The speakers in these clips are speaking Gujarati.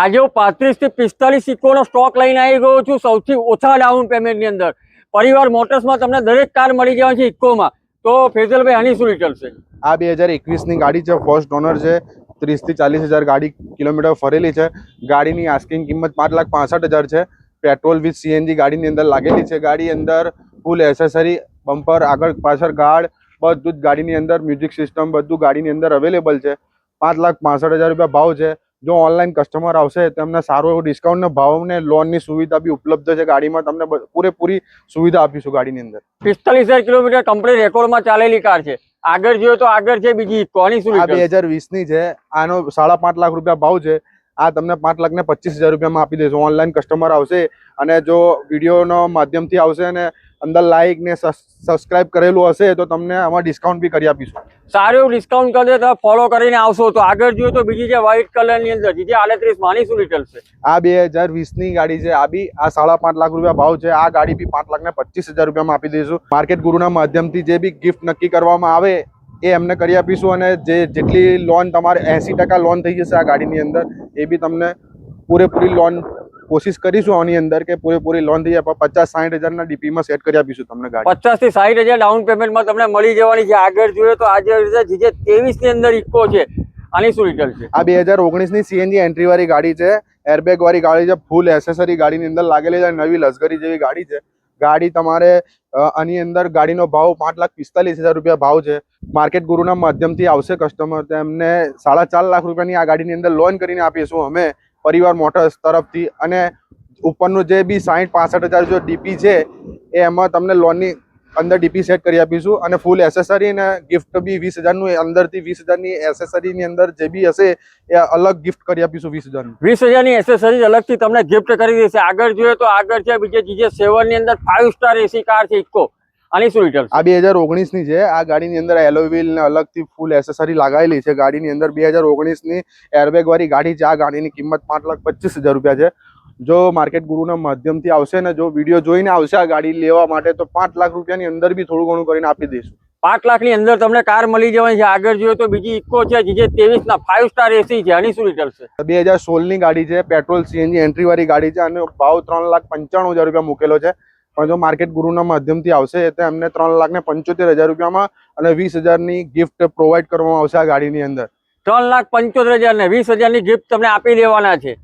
આજે હું પાંત્રીસથી પિસ્તાલીસ સિક્કોનો સ્ટોક લઈને આવી ગયો છું સૌથી ઓછા ડાઉન પેમેન્ટની અંદર. પરિવાર મોટર્સમાં તમને દરેક કાર મળી જવાની છે ઇકોમાં. તો ફેઝલભાઈ, આની શું રિટર્ન છે? આ બે હજાર એકવીસની ગાડી છે ફર્સ્ટ ઓનર છે. ત્રીસથી ચાલીસ હજાર ગાડી કિલોમીટર ફરેલી છે. ગાડીની આસ્કિંગ કિંમત પાંચ લાખ પાસઠ હજાર છે. પેટ્રોલ વિથ સીએનજી ગાડીની અંદર લાગેલી છે. ગાડી અંદર ફૂલ એસેસરી બમ્પર આગળ પાછળ ગાર્ડ બધું જ ગાડીની અંદર મ્યુઝિક સિસ્ટમ બધું ગાડીની અંદર અવેલેબલ છે. પાંચ લાખ પાસઠ હજાર રૂપિયા ભાવ છે. જો ઓનલાઈન કસ્ટમર આવશે તેમને સારો એવો ડિસ્કાઉન્ટ ને ભાવ ને લોનની સુવિધા બી ઉપલબ્ધ છે ગાડીમાં તમને પૂરેપૂરી સુવિધા આપીશું ગાડીની અંદર. પિસ્તાલીસ કિલોમીટર કમ્પ્લીટ રેકોર્ડમાં ચાલેલી કાર છે. આગળ જોઈએ તો આગળ છે બીજી કોની સુવિધા બે હજાર વીસની છે આનો સાડા પાંચ લાખ રૂપિયા ભાવ છે. આ તમને પાંચ લાખ ને પચીસ હજાર રૂપિયામાં આપી દેશું ઓનલાઈન કસ્ટમર આવશે અને જો વિડીયોનો માધ્યમથી આવશે અને અંદર લાઈક ને સબસ્ક્રાઇબ કરેલું હશે તો તમને આમાં ડિસ્કાઉન્ટ બી કરી આપીશું. સારું એવું ડિસ્કાઉન્ટ કરી દે, તમે ફોલો કરીને આવશો તો. આગળ જોઈએ તો બીજી છે વ્હાઇટ કલરની અંદર જે આડત્રીસ માની શું રિટર્ન છે? આ બે હજાર વીસની ગાડી છે. આ બી આ સાડા પાંચ લાખ રૂપિયા ભાવ છે. આ ગાડી બી પાંચ લાખ ને પચીસ હજાર રૂપિયામાં આપી દઈશું. માર્કેટ ગુરુના માધ્યમથી જે બી ગિફ્ટ નક્કી કરવામાં આવે, એ એમને કરી આપીશું અને જે જેટલી લોન તમારે એંસી ટકા લોન થઈ જશે આ ગાડીની અંદર, એ બી તમને પૂરેપૂરી લોન કોશિશ કરીશું આની અંદર કે પૂરેપૂરી લોન થઈ જાય. પચાસ સાઠ હજારના ડીપીમાં સેટ કરી આપીશું તમને ગાડી. પચાસથી સાઠ હજાર ડાઉન પેમેન્ટમાં તમને મળી જવાની છે. આગળ જોઈએ તો આજે જે ત્રેવીસની અંદર ઇકો છે આની શું છે? આ બે હજાર ઓગણીસની સીએનજી એન્ટ્રી વાળી ગાડી છે. એરબેગ વાળી ગાડી છે. ફૂલ એસેસરી ગાડીની અંદર લાગેલી છે નવી લશ્કરી જેવી ગાડી છે. ગાડી તમારે આની અંદર ગાડીનો ભાવ પાંચ લાખ પિસ્તાલીસ હજાર રૂપિયા ભાવ છે. માર્કેટ ગુરુના માધ્યમથી આવશે કસ્ટમર તેમને સાડા ચાર લાખ રૂપિયાની આ ગાડીની અંદર લોન કરીને આપીશું અમે. પરિવાર મોટર્સ તરફથી અને ઉપરનું જે બી સાઠ પાસઠ હજાર જો ડીપી છે, એ એમાં તમને લોનની અંદર ડીપી સેટ કરી આપીશું અને ફૂલ એસેસરી અને ગિફ્ટ બી વીસ હજારનું અંદરથી વીસ હજારની એસેસરીની અંદર જે બી હશે, એ અલગ ગિફ્ટ કરી આપીશું વીસ હજારનું. વીસ હજારની એસેસરીઝ અલગથી તમને ગિફ્ટ કરી દેશે. આગળ જોઈએ તો આગળ છે બીજે જીજે સેવનની અંદર ફાઇવ સ્ટાર એસી કાર છે ઇકો આની શું ડિટેલ આ બે હજાર ઓગણીસની છે. આ ગાડીની અંદર એલોવીલ ને અલગથી ફૂલ એસેસરી લગાવેલી છે. ગાડીની અંદર બે હજાર ઓગણીસની એરબેગ વાળી ગાડી છે. આ ગાડીની કિંમત પાંચ લાખ પચીસ હજાર રૂપિયા છે. જો માર્કેટ ગુરુના માધ્યમથી આવશે ને જો વીડિયો જોઈને આવશે આ ગાડી લેવા માટે તો પાંચ લાખ રૂપિયાની અંદર બી થોડું ઘણું કરીને આપી દઈશું. પાંચ લાખની અંદર તમને કાર મળી જવાની છે. આગળ જોઈએ તો બીજી ઇકો છે જે ત્રેવીસ ના ફાઇવ સ્ટાર એસી છે આની શું રિટર્ન છે. બે હજાર સોળની ગાડી છે. પેટ્રોલ સીએનજી એન્ટ્રી વાળી ગાડી છે. અને ભાવ ત્રણ લાખ પંચાણું હજાર રૂપિયા મૂકેલો છે. પણ જો માર્કેટ ગુરુના માધ્યમથી આવશે તો એમને ત્રણ લાખ ને પંચોતેર હજાર રૂપિયામાં અને વીસ હજારની ગિફ્ટ પ્રોવાઈડ કરવામાં આવશે આ ગાડીની અંદર. ત્રણ લાખ પંચોતેર હજાર ને વીસ હજારની ગિફ્ટ તમને આપી દેવાના છે.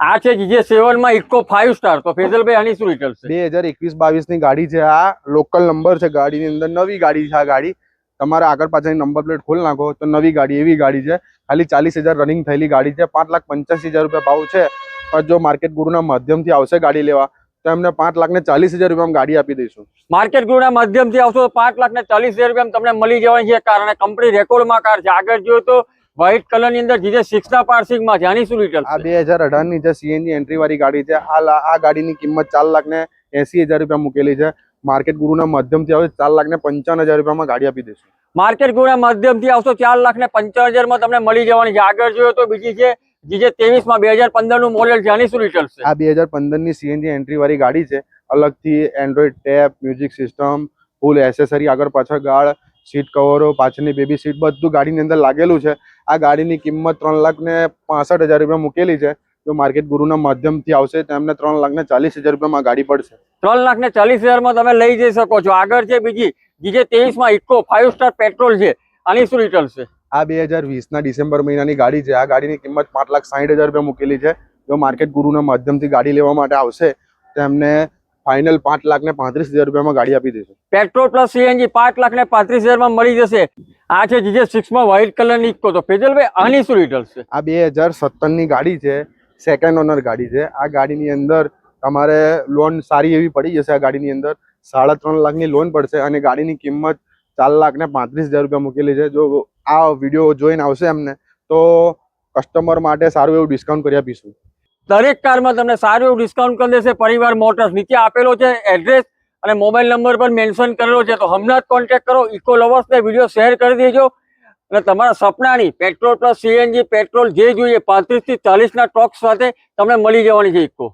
આ છે જીજે સેવનમાં ઇકો ફાઇવ સ્ટાર તો ફેઝલભાઈ આની શું છે? બે હજાર એકવીસ બાવીસની ગાડી છે આ લોકલ નંબર છે ગાડીની અંદર નવી ગાડી છે આ ગાડી. તમારે આગળ પાછળની નંબર પ્લેટ ખોલી નાખો તો નવી ગાડી એવી ગાડી છે. ખાલી ચાલીસ હજાર રનિંગ થયેલી ગાડી છે પાંચ લાખ પંચ્યાસી હજાર રૂપિયા ભાવ છે. પણ જો માર્કેટ ગુરુના માધ્યમથી આવશે ગાડી લેવા તો એમને પાંચ લાખ ને ચાલીસ હજાર રૂપિયામાં ગાડી આપી દઈશું. માર્કેટ ગ્રુપના માધ્યમથી આવશો તો પાંચ લાખ ને ચાલીસ હજાર રૂપિયા તમને મળી જવાની છે. કારણ કંપની રેકોર્ડમાં કાર છે. આગળ જોઈએ તો વ્હાઇટ કલરની અંદર જે સિક્સ ના પાર્સિંગમાં છે. આની શું આ બે હજાર અઢારની જે સીએનજી એન્ટ્રી વાળી ગાડી છે. આ આ ગાડીની કિંમત ચાર લાખ ને એસી હજાર રૂપિયા મૂકેલી છે. માર્કેટ ગુરુના માધ્યમથી આવે ચાર લાખ ને પંચાવન હજાર રૂપિયામાં ગાડી આપી દઈશું. માર્કેટ ગ્રુપના માધ્યમથી આવશો ચાર લાખ ને પંચાવન હજારમાં તમને મળી જવાની છે. આગળ જોયો તો બીજી છે જીજે ત્રેવીસમાં બે હજાર પંદરનું મોડેલ છે આની શું છે આ બે હજાર પંદરની સીએનજી એન્ટ્રી વાળી ગાડી છે. અલગથી android tape music system full accessory આગળ પાછળ ગાળ સીટ કવરો પાછળની બેબી સીટ બધું ગાડીની અંદર લાગેલું છે. આ ગાડીની કિંમત ત્રણ લાખ ને પાસઠ હજાર રૂપિયા મૂકેલી છે. જો માર્કેટ ગુરુના માધ્યમથી આવશે તો એમને ત્રણ લાખ ને ચાલીસ હજાર રૂપિયામાં ગાડી પડશે. ત્રણ લાખ ને ચાલીસ હજારમાં તમે લઈ જઈ શકો છો. આગળ છે બીજી જીજે ત્રેવીસમાં ઇકો ફાઇવ સ્ટાર પેટ્રોલ છે. આની શું રિટર્ન છે આ બે હજાર વીસના ડિસેમ્બર મહિનાની ગાડી છે. આ ગાડીની કિંમત પાંચ લાખ સાઠ હજાર રૂપિયા મૂકેલી છે. જો માર્કેટ ગુરુના માધ્યમથી ગાડી લેવા માટે આવશે તો એમને ફાઇનલ પાંચ લાખ ને પાંત્રીસ હજાર રૂપિયામાં ગાડી આપી દેશે. પેટ્રોલ પ્લસ સીએનજી પાંચ લાખ ને પાંત્રીસ હજારમાં મળી જશે. આ છે જીજે સિક્સમાં વ્હાઇટ કલરની ઇકો તો ફેજલભાઈ આની શું રિટર્ન છે? આ બે હજાર સત્તરની ગાડી છે સેકન્ડ ઓનર ગાડી છે. આ ગાડીની અંદર તમારે લોન સારી એવી પડી જશે આ ગાડીની અંદર. સાડા ત્રણ લાખની લોન પડશે અને ગાડીની કિંમત ચાર લાખ ને પાંત્રીસ હજાર રૂપિયા મૂકેલી છે. જો આ વીડિયો જોઈને આવશે એમને તો કસ્ટમર માટે સારું એવું ડિસ્કાઉન્ટ કરી આપીશું. દરેક કારમાં તમને સારું એવું ડિસ્કાઉન્ટ કરી દેશે. પરિવાર મોટર્સ નીચે આપેલો છે એડ્રેસ અને મોબાઈલ નંબર પર મેન્શન કરેલો છે. તો હમણાં જ કોન્ટેક્ટ કરો. ઇકો લવર્સને વીડિયો શેર કરી દેજો. અને તમારા સપનાની પેટ્રોલ પ્લસ સીએનજી પેટ્રોલ જે જોઈએ પાંત્રીસથી ટોક્સ સાથે તમને મળી જવાની છે ઇકો